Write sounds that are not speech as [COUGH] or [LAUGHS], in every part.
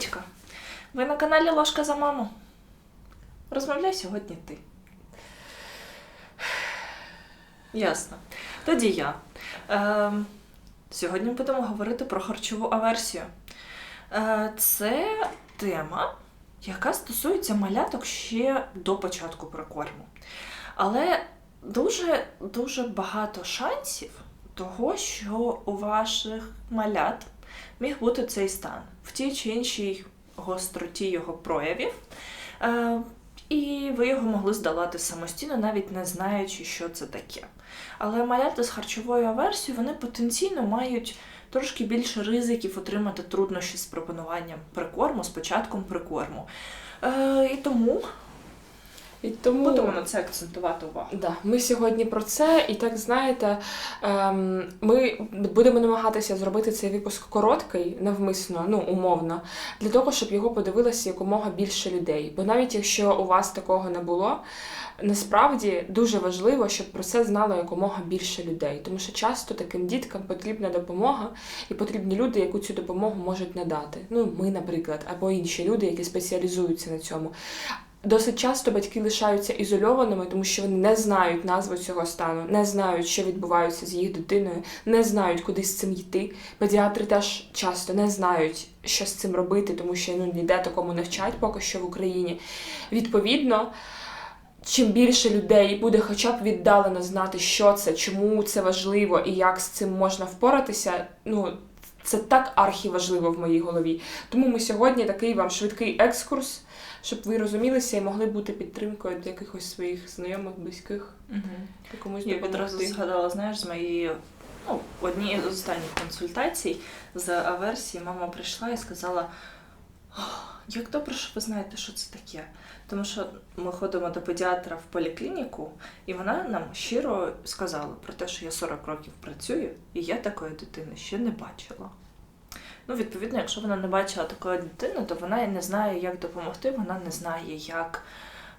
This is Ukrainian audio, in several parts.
Ілечка, ви на каналі Ложка за маму. Розмовляй сьогодні ти. Ясно. Тоді я. Ем, сьогодні будемо говорити про харчову аверсію. Е, це тема, яка стосується маляток ще до початку прикорму. Але дуже дуже багато шансів того, що у ваших малят міг бути цей стан в тій чи іншій гостроті його проявів. Е, і ви його могли здолати самостійно, навіть не знаючи, що це таке. Але малята з харчовою аверсією вони потенційно мають трошки більше ризиків отримати труднощі з пропонуванням прикорму, з початком прикорму. Е, і тому І тому будемо на це акцентувати увагу. Да, ми сьогодні про це, і так знаєте, ем, ми будемо намагатися зробити цей випуск короткий, навмисно, ну умовно, для того, щоб його подивилося якомога більше людей. Бо навіть якщо у вас такого не було, насправді дуже важливо, щоб про це знало якомога більше людей. Тому що часто таким діткам потрібна допомога, і потрібні люди, яку цю допомогу можуть надати. Ну, ми, наприклад, або інші люди, які спеціалізуються на цьому. Досить часто батьки лишаються ізольованими, тому що вони не знають назву цього стану, не знають, що відбувається з їх дитиною, не знають, куди з цим йти. Педіатри теж часто не знають, що з цим робити, тому що ну ніде такому не вчать поки що в Україні. Відповідно, чим більше людей буде хоча б віддалено знати, що це, чому це важливо і як з цим можна впоратися, ну. Це так архіважливо в моїй голові. Тому ми сьогодні такий вам швидкий екскурс, щоб ви розумілися і могли бути підтримкою для якихось своїх знайомих, близьких, Угу. комусь Я відразу згадала, знаєш, з моєї ну, однієї з останніх консультацій з аверсії мама прийшла і сказала: як добре, що ви знаєте, що це таке. Тому що ми ходимо до педіатра в поліклініку, і вона нам щиро сказала про те, що я 40 років працюю, і я такої дитини ще не бачила. Ну, відповідно, якщо вона не бачила такої дитини, то вона і не знає, як допомогти, вона не знає, як.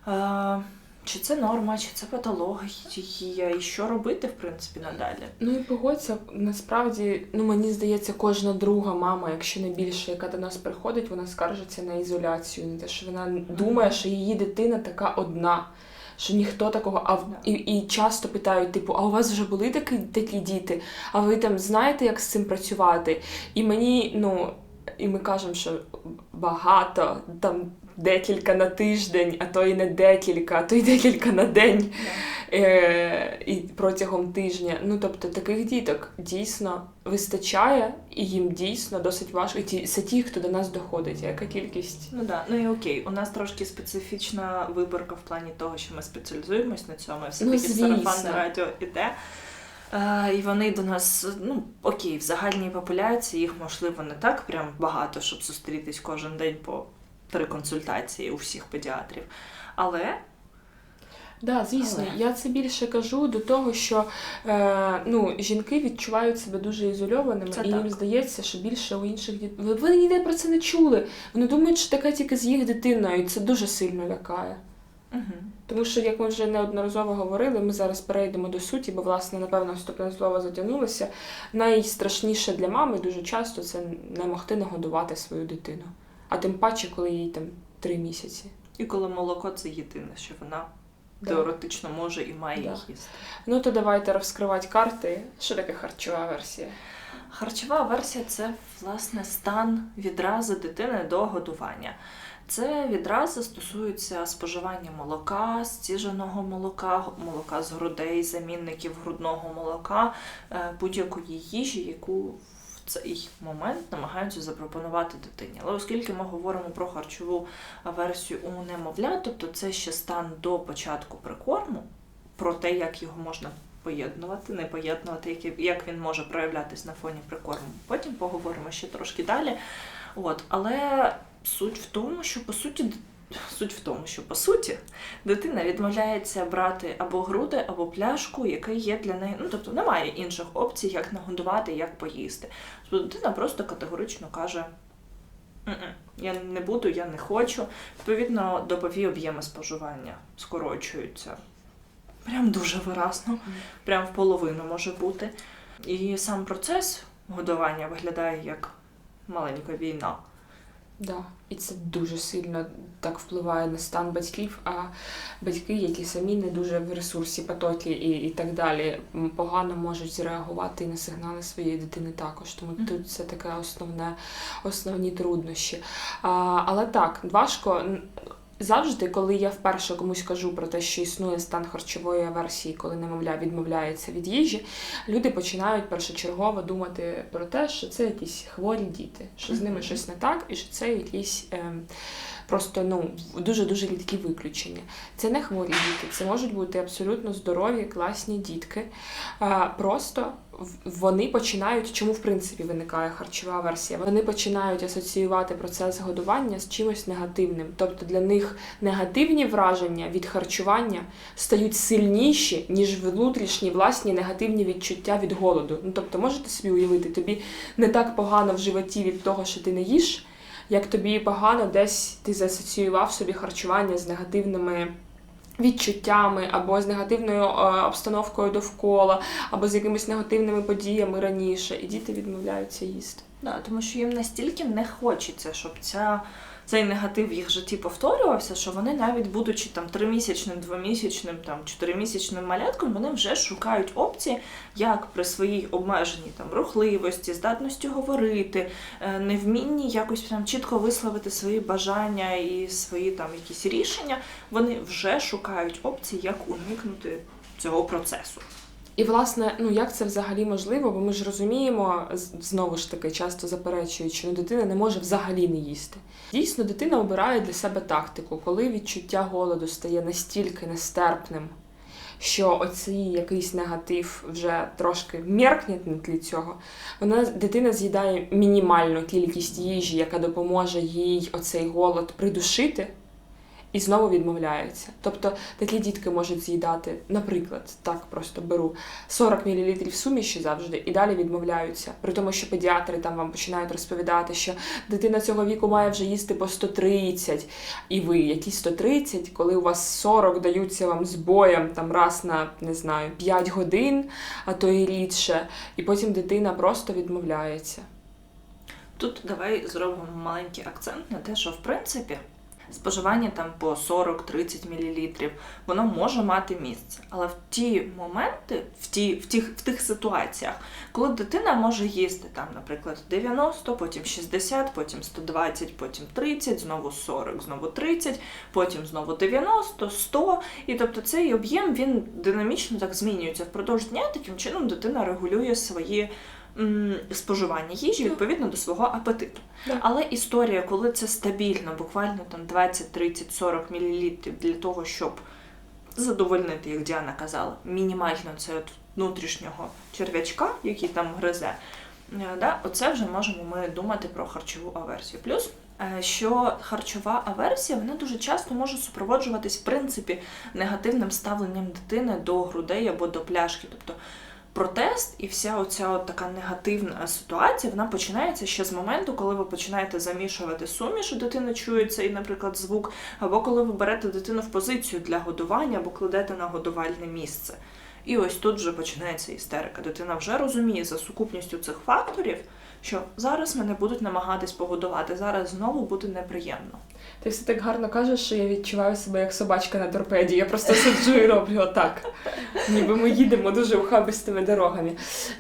Е- чи це норма, чи це патологія, і що робити, в принципі, надалі. Ну і погодься, насправді, ну мені здається, кожна друга мама, якщо не більше, яка до нас приходить, вона скаржиться на ізоляцію, на те, що вона думає, що її дитина така одна. Що ніхто такого, а і, і часто питають, типу, а у вас вже були такі, такі діти? А ви там знаєте, як з цим працювати? І мені, ну, і ми кажемо, що багато, там декілька на тиждень, а то і не декілька, а то й декілька на день е, і протягом тижня. Ну тобто таких діток дійсно вистачає, і їм дійсно досить важко. І ті, це ті, хто до нас доходить. Яка кількість? Ну да, ну і окей, у нас трошки специфічна виборка в плані того, що ми спеціалізуємось на цьому, і все Ну, таки сарафанне радіо іде. Е, і вони до нас, ну окей, в загальній популяції їх можливо не так прям багато, щоб зустрітись кожен день по три консультації у всіх педіатрів. Але Да, звісно, Але. я це більше кажу до того, що е, ну, жінки відчувають себе дуже ізольованими, Це і їм здається, що більше у інших дітей. Вони ніде про це не чули. Вони думають, що таке тільки з їх дитиною, і це дуже сильно лякає. угу. Тому що, як ми вже неодноразово говорили, ми зараз перейдемо до суті, бо, власне, напевно, вступне слово затягнулося. Найстрашніше для мами дуже часто це не могти нагодувати свою дитину. А тим паче, коли їй там три місяці. і коли молоко це єдине, що вона Да. теоретично може і має Да. їсти. Ну то давайте розкривати карти. Що таке харчова версія? Харчова версія це власне стан відрази дитини до годування. Це відрази стосуються споживання молока, стіженого молока, молока з грудей, замінників грудного молока, е, будь-якої їжі, яку цей момент намагаються запропонувати дитині. Але оскільки ми говоримо про харчову версію у немовля, тобто це ще стан до початку прикорму, про те, як його можна поєднувати, не поєднувати, як він може проявлятись на фоні прикорму. Потім поговоримо ще трошки далі. От, але суть в тому, що по суті. Суть в тому, що по суті дитина відмовляється брати або груди, або пляшку, яка є для неї. Ну тобто немає інших опцій, як нагодувати, як поїсти. Тобто дитина просто категорично каже: «М-м, я не буду, я не хочу. Відповідно, добові об'єми споживання скорочуються. Прям дуже виразно, прям в половину може бути. І сам процес годування виглядає як маленька війна. Да. І це дуже сильно так впливає на стан батьків, а батьки, які самі не дуже в ресурсі потоки і, і так далі, погано можуть зреагувати на сигнали своєї дитини також. Тому Мгм. тут це таке основне, основні труднощі. А, але так, важко. Завжди, коли я вперше комусь кажу про те, що існує стан харчової аверсії, коли немовля відмовляється від їжі, люди починають першочергово думати про те, що це якісь хворі діти, що з ними щось не так, і що це якісь ем, просто ну дуже дуже рідкі виключення. Це не хворі діти, це можуть бути абсолютно здорові, класні дітки. Просто вони починають, чому в принципі виникає харчова аверсія? Вони починають асоціювати процес годування з чимось негативним. Тобто для них негативні враження від харчування стають сильніші, ніж внутрішні власні негативні відчуття від голоду. Ну тобто, можете собі уявити, тобі не так погано в животі від того, що ти не їш, як тобі погано десь ти засоціював собі харчування з негативними. Відчуттями або з негативною е, обстановкою довкола, або з якимись негативними подіями раніше, і діти відмовляються їсти. Да, тому що їм настільки не хочеться, щоб ця, цей негатив в їх житті повторювався, що вони навіть будучи там тримісячним, двомісячним, там чотиримісячним малятком, вони вже шукають опції, як при своїй обмеженій там рухливості, здатності говорити, е, невмінні якось прям чітко висловити свої бажання і свої там якісь рішення, вони вже шукають опції, як уникнути цього процесу. І власне, ну як це взагалі можливо? Бо ми ж розуміємо, знову ж таки, часто заперечують, що дитина не може взагалі не їсти. Дійсно, дитина обирає для себе тактику, коли відчуття голоду стає настільки нестерпним, що оцей якийсь негатив вже трошки меркне на тлі цього. Вона дитина з'їдає мінімальну кількість їжі, яка допоможе їй оцей голод придушити. І знову відмовляється. Тобто такі дітки можуть з'їдати, наприклад, так просто беру 40 мл суміші завжди і далі відмовляються. При тому, що педіатри там вам починають розповідати, що дитина цього віку має вже їсти по 130, і ви які 130, коли у вас 40 даються вам з боєм там раз на не знаю 5 годин, а то і рідше, і потім дитина просто відмовляється. Тут давай зробимо маленький акцент на те, що в принципі споживання там по 40-30 мл, воно може мати місце. Але в ті моменти, в, ті, в, тих, в тих ситуаціях, коли дитина може їсти там, наприклад, 90, потім 60, потім 120, потім 30, знову 40, знову 30, потім знову 90, 100. І тобто цей об'єм він динамічно так змінюється впродовж дня. Таким чином дитина регулює свої споживання їжі відповідно до свого апетиту. Да. Але історія, коли це стабільно, буквально там 20, 30, 40 мл для того, щоб задовольнити, як Діана казала, мінімально це от внутрішнього черв'ячка, який там гризе. е, Да, оце вже можемо ми думати про харчову аверсію. Плюс, е, що харчова аверсія вона дуже часто може супроводжуватись в принципі негативним ставленням дитини до грудей або до пляшки. Тобто протест і вся оця от така негативна ситуація, вона починається ще з моменту, коли ви починаєте замішувати суміш, дитина чує цей, наприклад, звук, або коли ви берете дитину в позицію для годування, або кладете на годувальне місце. І ось тут вже починається істерика. Дитина вже розуміє за сукупністю цих факторів, що зараз мене будуть намагатись погодувати, зараз знову буде неприємно. Ти все так гарно кажеш, що я відчуваю себе як собачка на торпеді. Я просто сиджу і роблю отак. Ніби ми їдемо дуже ухабистими дорогами.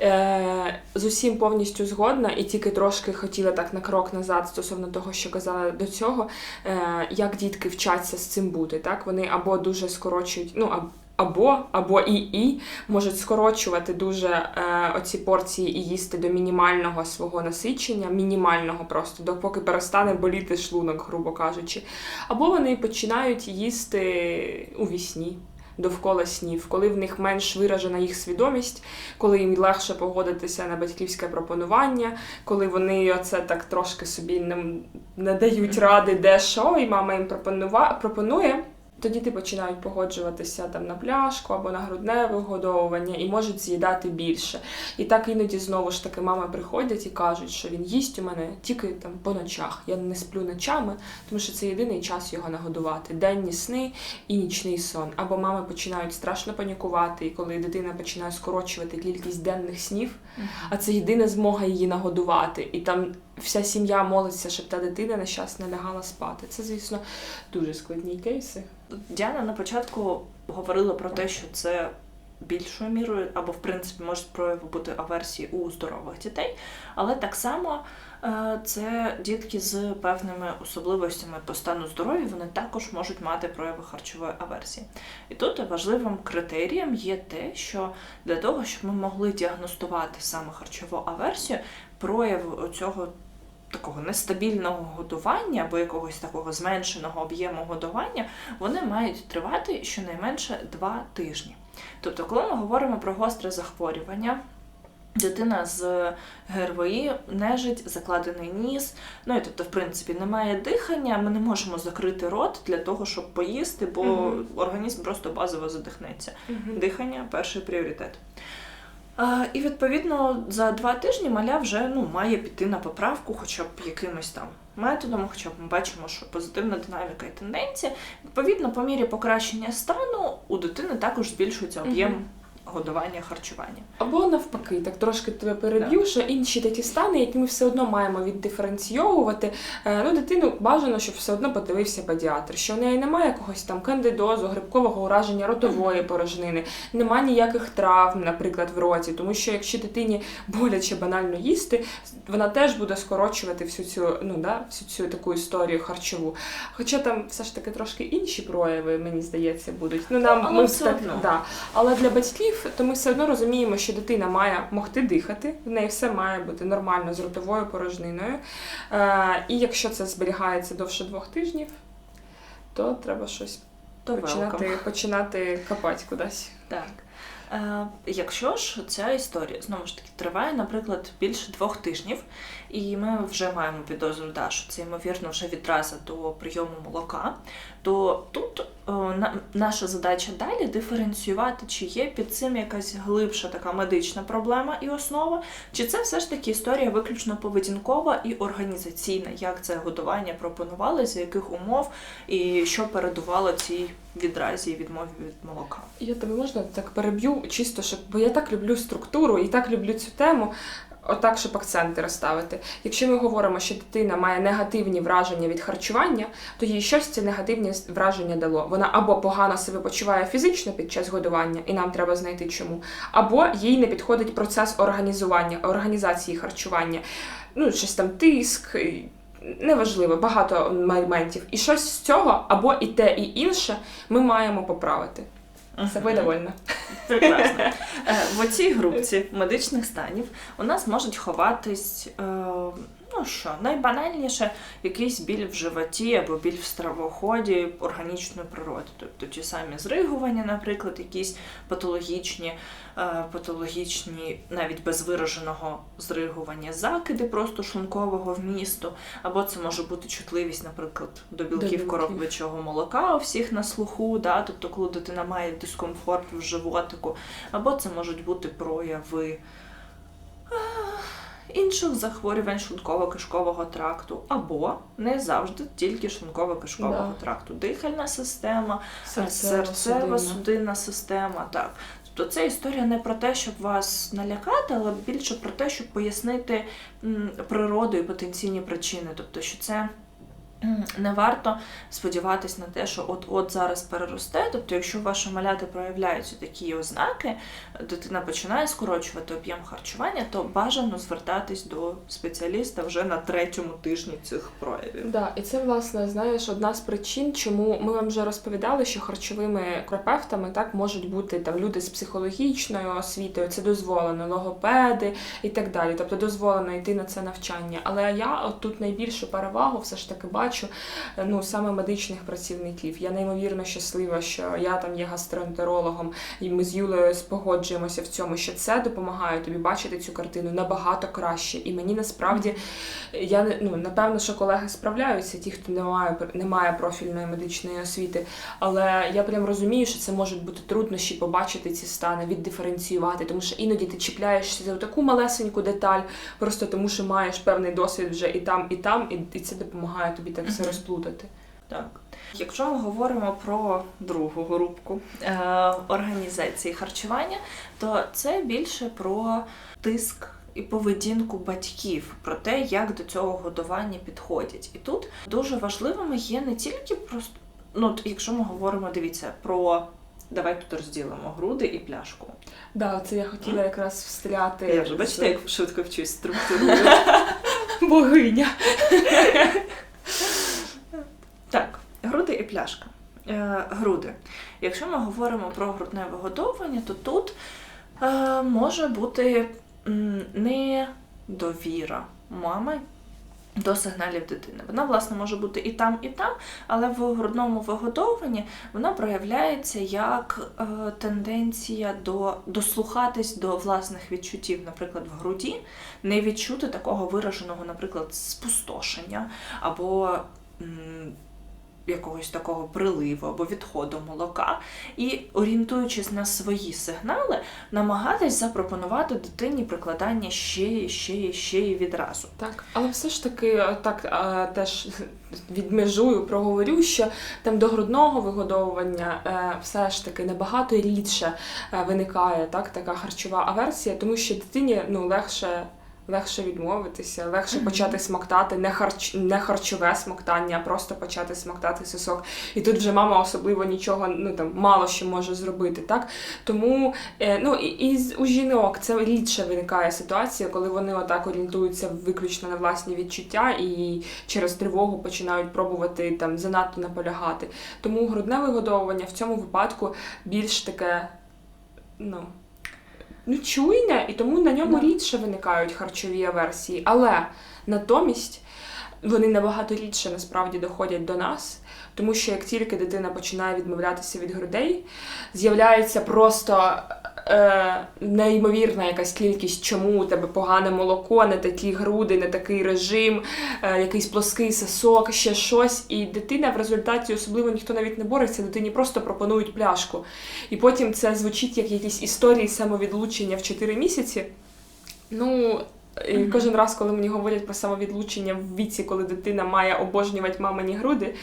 Е, з усім повністю згодна, і тільки трошки хотіла так на крок назад стосовно того, що казала до цього, е, як дітки вчаться з цим бути. Так? Вони або дуже скорочують, ну або. Або, і і можуть скорочувати дуже е, оці порції і їсти до мінімального свого насичення, мінімального просто, допоки перестане боліти шлунок, грубо кажучи. Або вони починають їсти у вісні, довкола снів, коли в них менш виражена їх свідомість, коли їм легше погодитися на батьківське пропонування, коли вони оце так трошки собі не, не дають ради, де що, і мама їм пропонува, пропонує. Тоді ти починають погоджуватися там на пляшку або на грудне вигодовування і можуть з'їдати більше. І так іноді знову ж таки мами приходять і кажуть, що він їсть у мене тільки там по ночах. Я не сплю ночами, тому що це єдиний час його нагодувати. Денні сни і нічний сон. Або мами починають страшно панікувати, і коли дитина починає скорочувати кількість денних снів, а це єдина змога її нагодувати. І там вся сім'я молиться, щоб та дитина нещасна лягала спати. Це, звісно, дуже складні кейси. Діана на початку говорила про те, що це більшою мірою, або в принципі можуть прояви бути аверсії у здорових дітей, але так само е, це дітки з певними особливостями по стану здоров'я, вони також можуть мати прояви харчової аверсії. І тут важливим критерієм є те, що для того, щоб ми могли діагностувати саме харчову аверсію, прояв цього такого нестабільного годування або якогось такого зменшеного об'єму годування, вони мають тривати щонайменше два тижні. Тобто, коли ми говоримо про гостре захворювання, дитина з ГРВІ, нежить, закладений ніс, ну і тобто, в принципі, немає дихання, ми не можемо закрити рот для того, щоб поїсти, бо Мгм. організм просто базово задихнеться. Дихання перший пріоритет. І відповідно за два тижні маля вже ну, має піти на поправку, хоча б якимось там методом, хоча б ми бачимо, що позитивна динаміка і тенденція. Відповідно, по мірі покращення стану у дитини також збільшується об'єм. Годування харчування. Або навпаки, так трошки тебе переб'ю, що інші такі стани, які ми все одно маємо віддиференційовувати. Е, Ну, дитину бажано, щоб все одно подивився педіатр, що в неї немає якогось там кандидозу, грибкового ураження ротової порожнини, немає ніяких травм, наприклад, в роті. Тому що якщо дитині боляче банально їсти, вона теж буде скорочувати всю цю, ну да, всю цю таку історію харчову. Хоча там все ж таки трошки інші прояви, мені здається, будуть. Ну нам але ми все так, да. Але для батьків, то ми все одно розуміємо, що дитина має могти дихати, в неї все має бути нормально з ротовою порожниною. Е, і якщо це зберігається довше двох тижнів, то треба щось То починати, welcome. починати копати кудись. Так. Е, якщо ж ця історія знову ж таки триває, наприклад, більше двох тижнів, і ми вже маємо підозру, да, що це ймовірно вже відразу до прийому молока, то тут наша задача далі диференціювати, чи є під цим якась глибша така медична проблема і основа, чи це все ж таки історія виключно поведінкова і організаційна, як це годування пропонували, за яких умов і що передувало цій відразі відмові від молока. Я тебе можна так переб'ю, чисто щоб, бо я так люблю структуру і так люблю цю тему. Отак, щоб акценти розставити. Якщо ми говоримо, що дитина має негативні враження від харчування, то їй щось це негативні враження дало. Вона або погано себе почуває фізично під час годування, і нам треба знайти чому, або їй не підходить процес організування, організації харчування. Ну, щось там тиск. Неважливо, багато моментів. І щось з цього, або і те, і інше, ми маємо поправити. Це ви довольна. Прекрасно. [LAUGHS] Е, В оцій групці медичних станів у нас можуть ховатись, е, ну що, найбанальніше якийсь біль в животі або біль в стравоході органічної природи. Тобто ті самі зригування, наприклад, якісь патологічні, е, патологічні, навіть без вираженого зригування, закиди просто шлункового вмісту, або це може бути чутливість, наприклад, до білків коров'ячого молока у всіх на слуху, да? тобто коли дитина має дискомфорт в животику, або це можуть бути прояви а, інших захворювань шлунково-кишкового тракту, або не завжди тільки шлунково-кишкового Да. тракту. Дихальна система, Серцева, судинна. система. Так. Тобто це історія не про те, щоб вас налякати, але більше про те, щоб пояснити природу і потенційні причини. Тобто, що це не варто сподіватись на те, що от-от зараз переросте. Тобто, якщо в вашому маляти проявляються такі ознаки, дитина починає скорочувати об'єм харчування, то бажано звертатись до спеціаліста вже на третьому тижні цих проявів. Да, і це власне знаєш одна з причин, чому ми вам вже розповідали, що харчовими терапевтами так можуть бути там люди з психологічною освітою, це дозволено, логопеди і так далі. Тобто дозволено йти на це навчання. Але я от тут найбільшу перевагу все ж таки бачу е, ну саме медичних працівників. Я неймовірно щаслива, що я там є гастроентерологом, і ми з Юлею спогоджуємося в цьому, що це допомагає тобі бачити цю картину набагато краще. І мені насправді я ну напевно, що колеги справляються, ті, хто не має не має профільної медичної освіти. Але я прям розумію, що це можуть бути труднощі побачити ці стани, віддиференціювати, тому що іноді ти чіпляєшся за таку малесеньку деталь, просто тому що маєш певний досвід вже і там, і там, і це допомагає тобі так все розплутати. Так. Якщо ми говоримо про другу групку е, організації харчування, то це більше про тиск і поведінку батьків про те, як до цього годування підходять. І тут дуже важливими є не тільки просто, ну, якщо ми говоримо, дивіться, про. Давай тут розділимо груди і пляшку. Да, це я хотіла якраз встряти. Я вже бачите, як швидко вчусь структурую. [LAUGHS] богиня. [LAUGHS] Пляшка. Е, груди. Якщо ми говоримо про грудне вигодовування, то тут е, може бути недовіра мами до сигналів дитини. Вона, власне, може бути і там, і там, але в грудному вигодовуванні вона проявляється як е, тенденція до дослухатись до власних відчуттів, наприклад, в груді, не відчути такого вираженого, наприклад, спустошення або якогось такого приливу або відходу молока, і орієнтуючись на свої сигнали, намагатись запропонувати дитині прикладання ще і ще і ще і відразу. Так, але все ж таки е, так е, теж [LAUGHS] відмежую, проговорю, що там до грудного вигодовування е, все ж таки набагато рідше виникає так, така харчова аверсія, тому що дитині ну, легше. Легше відмовитися, легше Мгм. почати смоктати не харч не харчове смоктання, а просто почати смоктати сосок. І тут вже мама особливо нічого ну там мало що може зробити. Так тому е, ну і, і у жінок це рідше виникає ситуація, коли вони отак орієнтуються виключно на власні відчуття і через тривогу починають пробувати там занадто наполягати. Тому грудне вигодовування в цьому випадку більш таке, ну. Ну, чуйне, і тому на ньому Да. рідше виникають харчові аверсії. Але натомість вони набагато рідше насправді доходять до нас, тому що як тільки дитина починає відмовлятися від грудей, з'являється просто е, неймовірна якась кількість, чому у тебе погане молоко, не такі груди, не такий режим, е, якийсь плоский сосок, ще щось. І дитина в результаті особливо ніхто навіть не бореться, дитині просто пропонують пляшку. І потім це звучить як якісь історії самовідлучення в 4 місяці. Ну, і кожен раз, коли мені говорять про самовідлучення в віці, коли дитина має обожнювати мамині груди,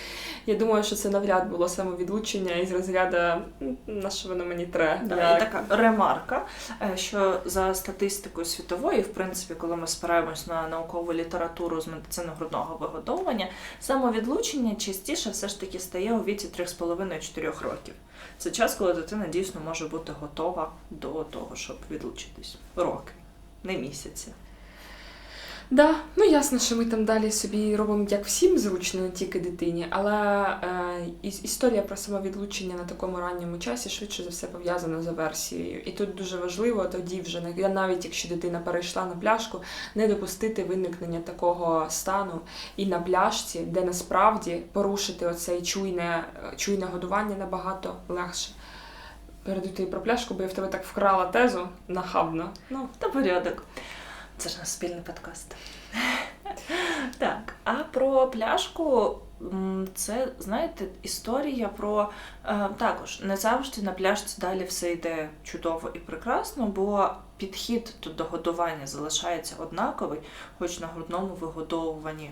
я думаю, що це навряд було самовідлучення із розряду на що воно мені треба. Да, і така ремарка, е, що за статистикою світової, в принципі, коли ми спираємось на наукову літературу з медицини грудного вигодовування, самовідлучення частіше все ж таки стає у віці 3,5-4 років. Це час, коли дитина дійсно може бути готова до того, щоб відлучитись. Роки, не місяці. Да, ну ясно, що ми там далі собі робимо як всім зручно, не тільки дитині, але е, історія про самовідлучення на такому ранньому часі швидше за все пов'язана з аверсією. І тут дуже важливо тоді вже навіть якщо дитина перейшла на пляшку, не допустити виникнення такого стану і на пляшці, де насправді порушити оцей чуйне, чуйне годування набагато легше. Передаю тобі про пляшку, бо я в тебе так вкрала тезу нахабно. Ну, Та порядок. Це ж наш спільний подкаст. [LAUGHS] так, а про пляшку це, знаєте, історія про е, також не завжди на пляшці далі все йде чудово і прекрасно, бо підхід до догодування залишається однаковий, хоч на грудному вигодовуванні.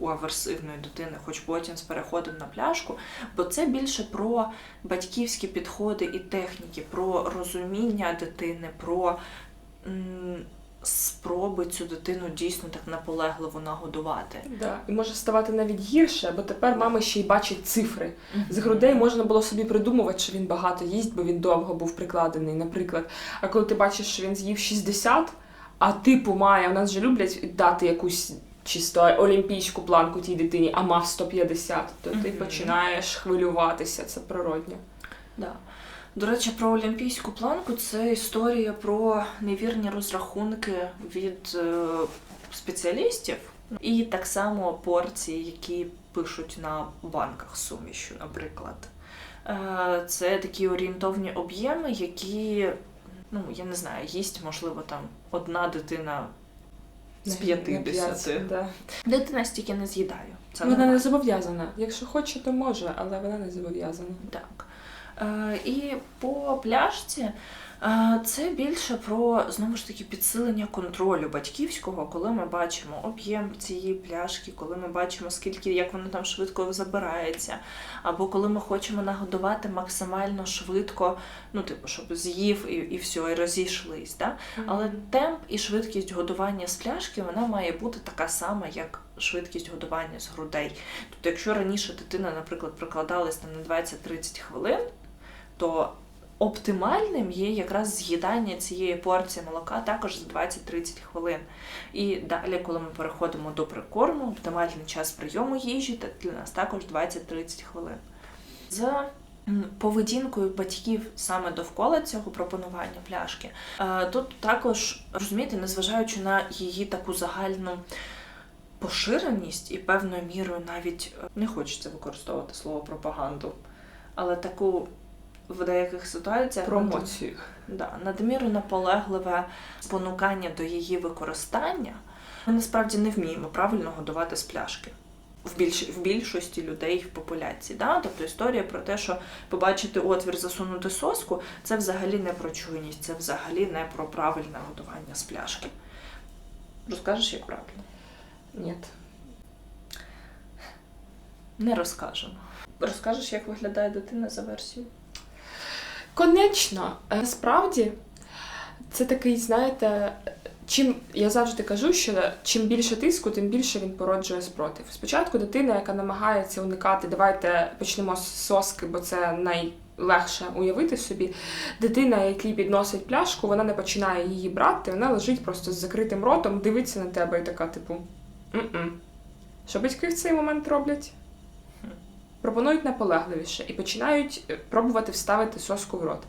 У аверсивної дитини, хоч потім з переходом на пляшку, бо це більше про батьківські підходи і техніки, про розуміння дитини, про м, спроби цю дитину дійсно так наполегливо нагодувати. Да. І може ставати навіть гірше, бо тепер мами ще й бачать цифри. З грудей можна було собі придумувати, що він багато їсть, бо він довго був прикладений, наприклад. А коли ти бачиш, що він з'їв 60, а типу має, у нас же люблять дати якусь чисто олімпійську планку тій дитині, а мав 150, то ти Мгм. починаєш хвилюватися, це природньо. Да. До речі, про олімпійську планку це історія про невірні розрахунки від е, спеціалістів, і так само порції, які пишуть на банках з сумішю, наприклад. Е, Це такі орієнтовні об'єми, які, ну я не знаю, їсть, можливо, там одна дитина з На- на 50. Да. Дитина стільки не з'їдає. Вона нормально. не зобов'язана. Якщо хоче, то може, але вона не зобов'язана. Так. Е, і по пляшці Е, Це більше про знову ж таки підсилення контролю батьківського, коли ми бачимо об'єм цієї пляшки, коли ми бачимо, скільки як воно там швидко забирається, або коли ми хочемо нагодувати максимально швидко, ну типу, щоб з'їв і, і все, і розійшлись. Да? Але темп і швидкість годування з пляшки вона має бути така сама, як швидкість годування з грудей. Тобто, якщо раніше дитина, наприклад, прикладалась там на 20-30 хвилин, то оптимальним є якраз з'їдання цієї порції молока також за 20-30 хвилин. І далі, коли ми переходимо до прикорму, оптимальний час прийому їжі для нас також 20-30 хвилин. За поведінкою батьків саме довкола цього пропонування пляшки, е, тут також розумієте, незважаючи на її таку загальну поширеність і певною мірою навіть е, не хочеться використовувати слово пропаганду, але таку в деяких ситуаціях Промоцію. Да, надміру наполегливе спонукання до її використання. Ми насправді не вміємо правильно годувати з пляшки. В, більш, в більшості людей в популяції. Да? Тобто історія про те, що побачити отвір, засунути соску, це взагалі не про чуйність, це взагалі не про правильне годування з пляшки. Розкажеш, як правильно? Ні. Не розкажемо. Розкажеш, як виглядає дитина за версією? Конечно, Е, насправді це такий, знаєте, чим я завжди кажу, що чим більше тиску, тим більше він породжує спротив. Спочатку дитина, яка намагається уникати, давайте почнемо з соски, бо це найлегше уявити собі. Дитина, якій підносить пляшку, вона не починає її брати, вона лежить просто з закритим ротом, дивиться на тебе і така, типу, «М-м». Що батьки в цей момент роблять? Пропонують наполегливіше і починають е, пробувати вставити соску в рот.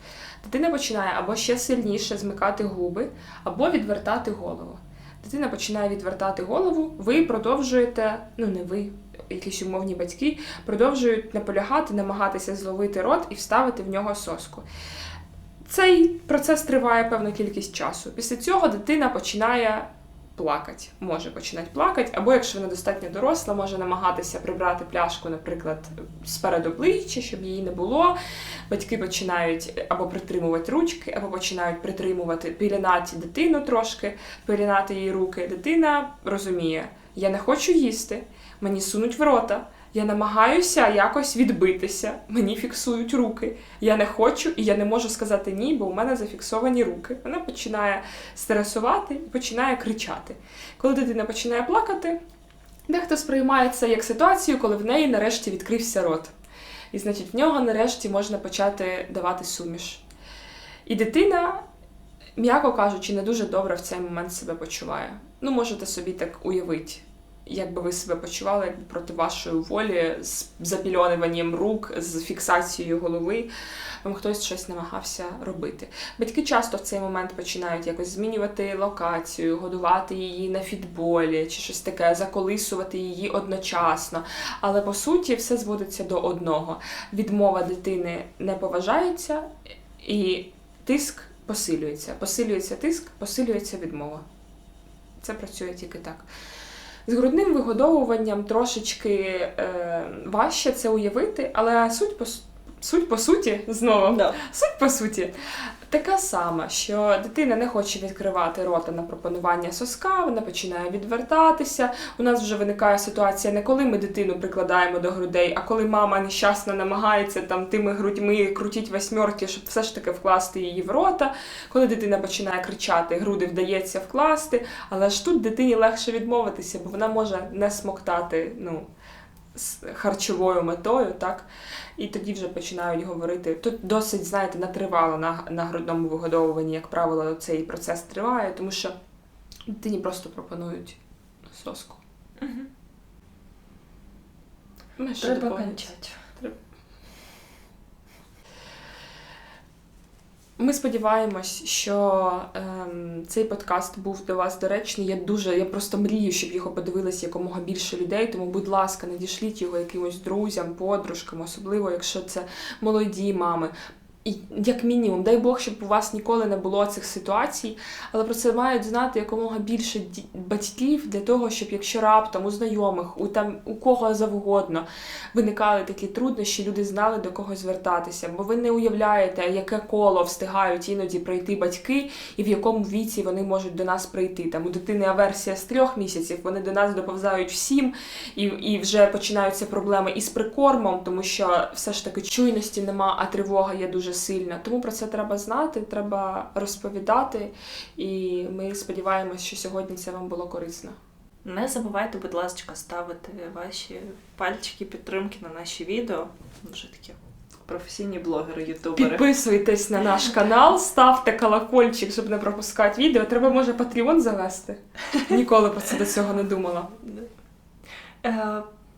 Дитина починає або ще сильніше змикати губи, або відвертати голову. Дитина починає відвертати голову, ви продовжуєте, ну не ви, якісь умовні батьки, продовжують наполягати, намагатися зловити рот і вставити в нього соску. Цей процес триває певну кількість часу. Після цього дитина починає плакати, може починати плакати, або якщо вона достатньо доросла, може намагатися прибрати пляшку, наприклад, сперед обличчя, щоб її не було. Батьки починають або притримувати ручки, або починають притримувати пілінати дитину трошки, пілінати її руки. Дитина розуміє, я не хочу їсти, мені сунуть в рота. Я намагаюся якось відбитися, мені фіксують руки. Я не хочу і я не можу сказати ні, бо у мене зафіксовані руки. Вона починає стресувати і починає кричати. Коли дитина починає плакати, дехто сприймає це як ситуацію, коли в неї нарешті відкрився рот. І значить, в нього нарешті можна почати давати суміш. І дитина, м'яко кажучи, не дуже добре в цей момент себе почуває. Ну, можете собі так уявити, як би ви себе почували якби проти вашої волі, з запільонуванням рук, з фіксацією голови. Вам хтось щось намагався робити. Батьки часто в цей момент починають якось змінювати локацію, годувати її на фітболі чи щось таке, заколисувати її одночасно. Але по суті все зводиться до одного: відмова дитини не поважається, і тиск посилюється. Посилюється тиск, посилюється відмова. Це працює тільки так. З грудним вигодовуванням трошечки е, важче це уявити, але суть по, суть по суті знову Да. Суть по суті така сама, що дитина не хоче відкривати рота на пропонування соска, вона починає відвертатися. У нас вже виникає ситуація не коли ми дитину прикладаємо до грудей, а коли мама нещасно намагається там тими грудьми крутіть восьмерки, щоб все ж таки вкласти її в рота. Коли дитина починає кричати, груди вдається вкласти, але ж тут дитині легше відмовитися, бо вона може не смоктати ну, з харчовою метою, так? І тоді вже починають говорити. Тут досить, знаєте, натривало на, на грудному вигодовуванні, як правило, цей процес триває, тому що дитині просто пропонують соску. Угу. Треба кончати. Ми сподіваємось, що ем, цей подкаст був для вас доречний. Я дуже, я просто мрію, щоб його подивилися якомога більше людей. Тому, будь ласка, надішліть його якимось друзям, подружкам, особливо якщо це молоді мами. Як мінімум, дай Бог, щоб у вас ніколи не було цих ситуацій, але про це мають знати якомога більше батьків для того, щоб якщо раптом у знайомих, у там у кого завгодно виникали такі труднощі, люди знали до кого звертатися. Бо ви не уявляєте, яке коло встигають іноді пройти батьки, і в якому віці вони можуть до нас прийти. Там у дитини аверсія з трьох місяців, вони до нас доповзають в сім, і, і вже починаються проблеми із прикормом, тому що все ж таки чуйності нема, а тривога є дуже сильна. Тому про це треба знати, треба розповідати. І ми сподіваємось, що сьогодні це вам було корисно. Не забувайте, будь ласка, ставити ваші пальчики підтримки на наші відео. Вже такі професійні блогери, ютубери. Підписуйтесь на наш канал, ставте колокольчик, щоб не пропускати відео. Треба, може, Patreon завести. Ніколи про це до цього не думала.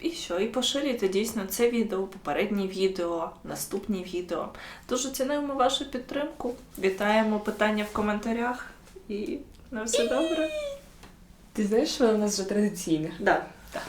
І що? І поширюйте дійсно це відео, попереднє відео, наступні відео. Дуже цінуємо вашу підтримку. Вітаємо питання в коментарях. І на все добре. Ти знаєш, що у нас вже традиційне? Да, так.